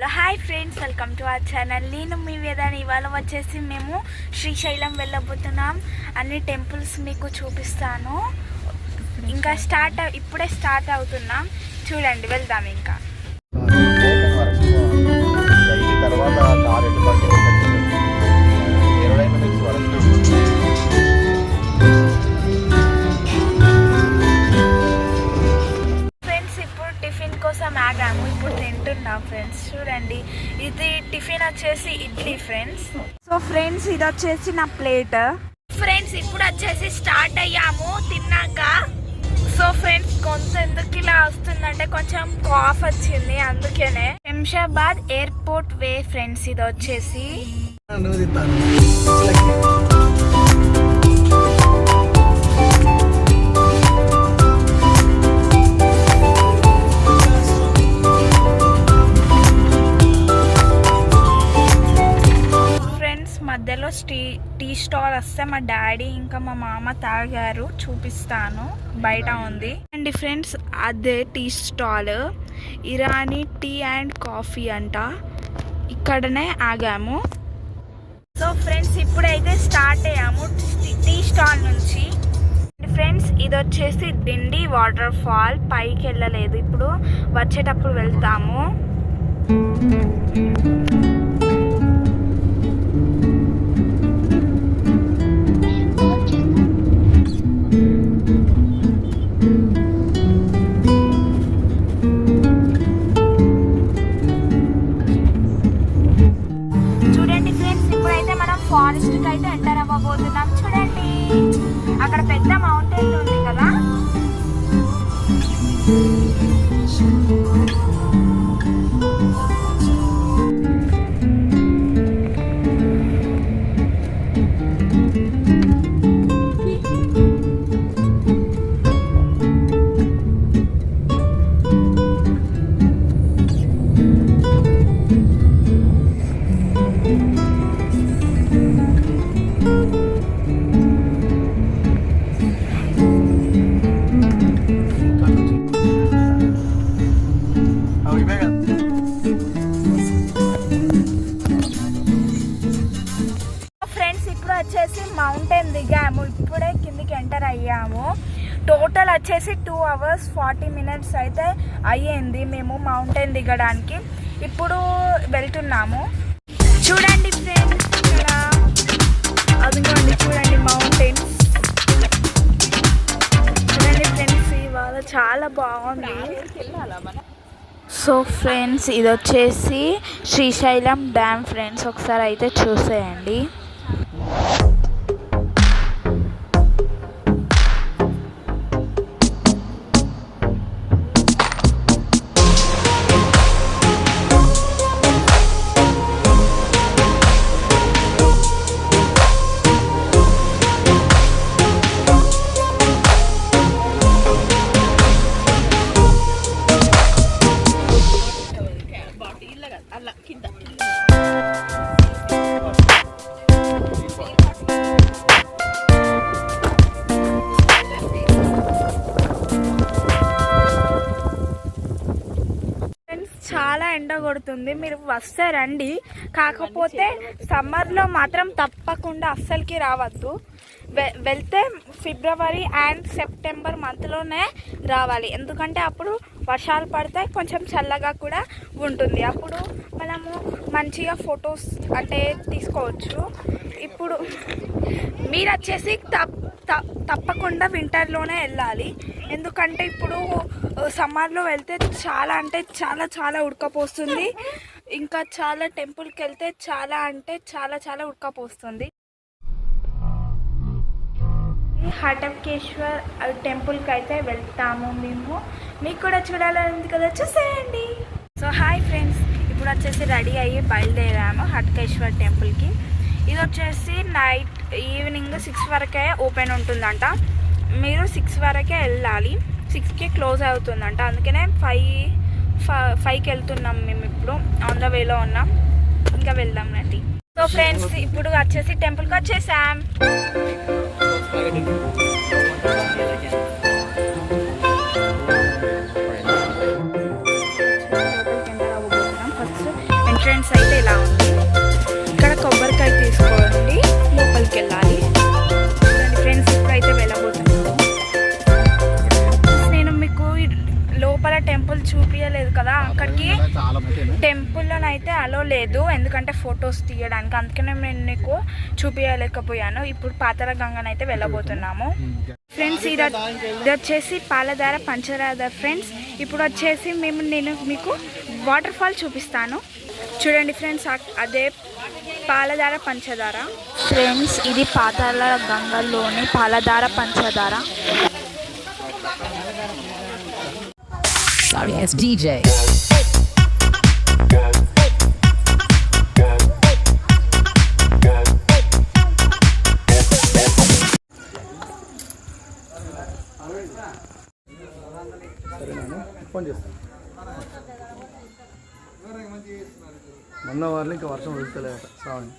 Hello hi friends welcome to our channel. నేను మీ వేదాన్ని ఇవాళ వచ్చేసి మేము శ్రీశైలం వెళ్ళబోతున్నాం. అన్ని టెంపుల్స్ మీకు చూపిస్తాను. ఇంకా స్టార్ట్ అవ్- ఇప్పుడే స్టార్ట్ అవుతున్నాం. చూడండి వెళ్దాం ఇంకా. తర్వాత ఫ్రెండ్స్ చూడండి ఇది టిఫిన్ వచ్చేసి ఇడ్లీ ఫ్రెండ్స్ సో ఫ్రెండ్స్ ఇది వచ్చేసి నా ప్లేట్. ఫ్రెండ్స్ ఇప్పుడు వచ్చేసి స్టార్ట్ అయ్యాము తిన్నాక. సో ఫ్రెండ్స్ కొంత ఎందుకు ఇలా వస్తుందంటే కొంచెం కాఫ్ వచ్చింది అందుకనే. శంషాబాద్ ఎయిర్పోర్ట్ వే ఫ్రెండ్స్ ఇది వచ్చేసి. వస్తే మా డాడీ ఇంకా మా మామ తాగారు చూపిస్తాను. బయట ఉంది. అండ్ ఫ్రెండ్స్ అదే tea stall. Irani tea and coffee అంట. ఇక్కడనే ఆగాము. సో ఫ్రెండ్స్ ఇప్పుడైతే స్టార్ట్ అయ్యాము టీ స్టాల్ నుంచి. ఫ్రెండ్స్ ఇది వచ్చేసి దిండి వాటర్ ఫాల్ పైకి వెళ్ళలేదు ఇప్పుడు. వచ్చేటప్పుడు వెళ్తాము. అక్కడ పెద్ద మౌంటైన్ వచ్చేసి మౌంటైన్ దిగాము. ఇప్పుడే కిందికి ఎంటర్ అయ్యాము. టోటల్ వచ్చేసి టూ అవర్స్ ఫార్టీ మినిట్స్ అయితే అయ్యింది మేము మౌంటైన్ దిగడానికి. ఇప్పుడు వెళ్తున్నాము. చూడండి ఫ్రెండ్స్ ఇక్కడ అదిగోండి చూడండి మౌంటైన్ చూడండి ఫ్రెండ్స్ ఇవాళ చాలా బాగుంది. సో ఫ్రెండ్స్ ఇది వచ్చేసి శ్రీశైలం డ్యామ్ ఫ్రెండ్స్ ఒకసారి అయితే చూసేయండి. చాలా ఎండ కొడుతుంది. మీరు వస్తే రండి. కాకపోతే సమ్మర్లో మాత్రం తప్పకుండా అస్సలకి రావద్దు. వె- వెళ్తే ఫిబ్రవరి అండ్ సెప్టెంబర్ మంత్లోనే రావాలి. ఎందుకంటే అప్పుడు వర్షాలు పడతాయి కొంచెం చల్లగా కూడా ఉంటుంది. అప్పుడు మనము మంచిగా ఫొటోస్ అంటే తీసుకోవచ్చు. ఇప్పుడు మీరు వచ్చేసి తప్ త- తప్పకుండా వింటర్లోనే వెళ్ళాలి. ఎందుకంటే ఇప్పుడు సమ్మర్లో వెళ్తే చాలా అంటే చాలా చాలా ఉడకపోస్తుంది. ఇంకా చాలా టెంపుల్కి వెళ్తే చాలా అంటే చాలా చాలా ఉడకపోస్తుంది. హటకేశ్వర్ టెంపుల్కి అయితే వెళ్తాము మేము. మీకు కూడా చూడాలని కదా చూసేయండి. So hi friends. ఇప్పుడు వచ్చేసి రెడీ అయ్యి బయలుదేరాము హటకేశ్వర్ టెంపుల్కి. ఇది వచ్చేసి నైట్ ఈవినింగ్ సిక్స్ వరకే ఓపెన్ ఉంటుందంట. మీరు సిక్స్ వరకే వెళ్ళాలి. సిక్స్కి క్లోజ్ అవుతుందంట. అందుకనే ఫైవ్ ఫైవ్కి వెళ్తున్నాం మేము ఇప్పుడు. ఆన్ ద వేలో ఉన్నాం. ఇంకా వెళ్దాం రండి. సో ఫ్రెండ్స్ ఇప్పుడు వచ్చేసి టెంపుల్కి వచ్చేసాం. టెంపుల్లోనైతే అలో లేదు. ఎందుకంటే ఫొటోస్ తీయడానికి. అందుకనే నేను నీకు చూపించలేకపోయాను ఇప్పుడు పాతర గంగనైతే వెళ్ళబోతున్నాము. ఫ్రెండ్స్ ఇది ఇది వచ్చేసి పాలధార పంచదార ఫ్రెండ్స్. ఇప్పుడు వచ్చేసి మేము నేను మీకు వాటర్ ఫాల్ చూపిస్తాను. చూడండి ఫ్రెండ్స్ అక్- అదే పాలధార పంచదార. ఫ్రెండ్స్ ఇది పాతాల గంగలోని పాలధార పంచదార. Sorry, it's DJ. ఫోన్ చేస్తాను మొన్న వారిని ఇంకా వర్షం వదులుతలేదట శ్రావణి